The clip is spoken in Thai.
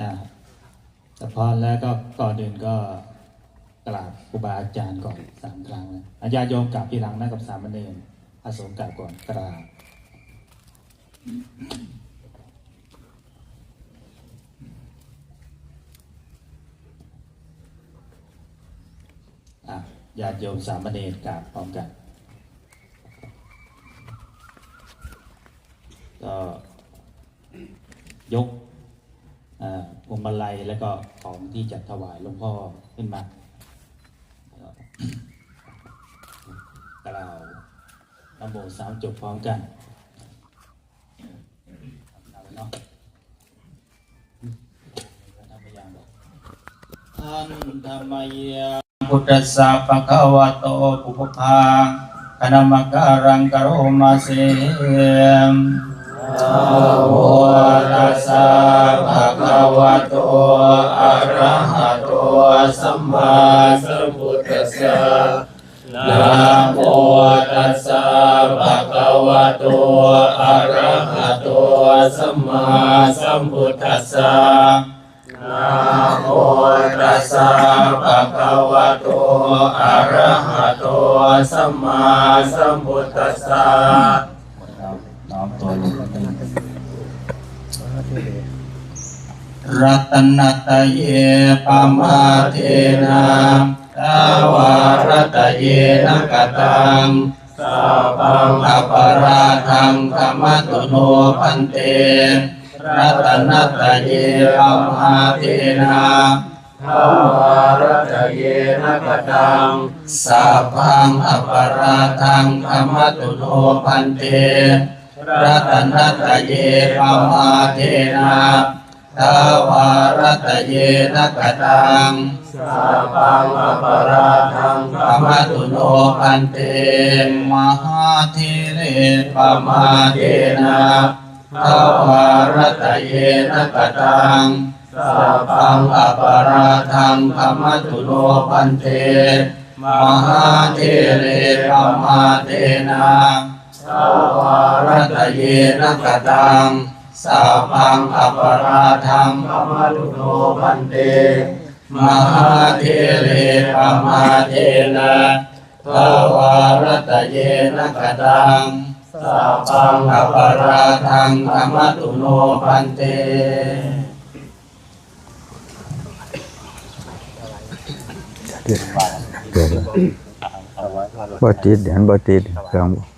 นะแต่พอแล้วก็ก่อนอื่นก็กราบครูบาอาจารย์ก่อนสามครั้งนะอาญาตโยมกราบทีหลังนะกับสามเณรอาสงฆ์กราบก่อนกราบอะญาติโยมสามเณรกราบพร้อมกันก็ยก งมาลัยแล้วก็ของที่จะถวายหลวงพ่อขึ้นมาแล้วก็กล่าวนโมสามจบพร้อมกันเนาะทำไปยังบอกท่านธรรมยังพุทธสสะปะคะวะโตปุพพาคณมการังกโรมาเสนะ โมตัสสะภะคะวะโตอะระหะโตสัมมาสัมพุทธัสสะนะโมตัสสะภะคะวะโตอะระหะโตสัมมาสัมพุทธัสสะนะโมตัสสะภะคะวะโตอะระหะโตสัมมาสัมพุทธัสสะ รัตนตเยปมาเทนะตาวารัตเยนะกตังสาปังอปาราทังธรรมตุโนพันเตรัตนตเยปมาเทนะทาวารัตเยนะกตังสาพังอปาราทังธรรมตุโนพันเต รัตนตเยปมาเทนะทาวารัตเยนะกตังสาปังอปาราทังธรรมตุโนพันเตมหาเทเรปมาเทนะทาวารัตเยนะกตังสาปังอปาราทังธรรมตุโนพันเตมหาเทเรปมาเทนะ สาวารัตเยนะกตังสาพังอปาราทังปมาลุโนพันเตมหาเทเรปมาเทนะสาวารัตเยนะกตังสาพังอปาราทังปมาลุโนพันเตเกิดแล้วบ่ติดเห็นบ่ติดเครื่องบ่